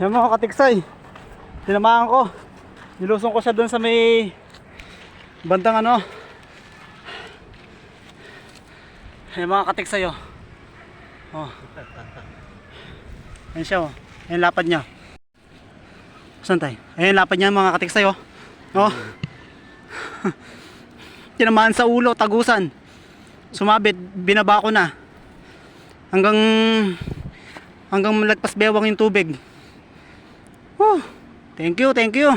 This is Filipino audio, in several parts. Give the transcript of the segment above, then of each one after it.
Yan mga katiksay. Tinamahan ko. Nilusong ko siya doon sa may bandang ano. Yan mga katiksay oh. Oh. Yan siya oh. Yan lapad niya. Saan tayo? Ayan lapad niya mga katiksay oh. Oh. Tinamaan sa ulo, tagusan. Sumabit, binaba ko na. Hanggang hanggang malagpas bewang yung tubig. Thank you, thank you.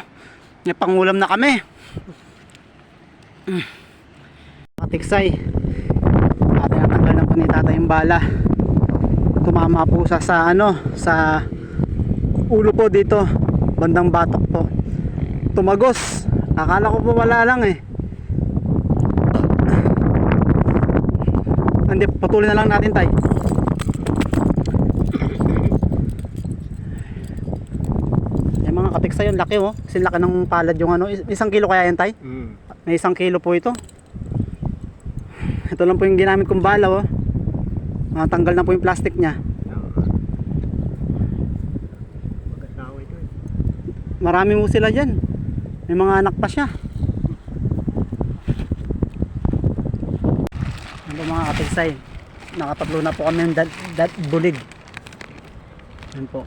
May pangulam na kami. Katiksay. Ate natanggal na po ni yung bala. Tumama po sa, sa ano, sa ulo po dito. Bandang batok po. Tumagos. Akala ko po wala lang eh. Hindi, patuloy na lang natin tay. Yung mga katiksa yun, laki oh. Kasi laki ng palad yung ano. Is- Isang kilo kaya yan tay? Mm. May isang kilo po ito. Ito lang po yung ginamit kong bala oh. Natanggal na po yung plastic niya. Marami mo sila dyan. May mga anak pa siya. Ano mga katiksay? Nakatatlo na po kami ng bulig. Yan po.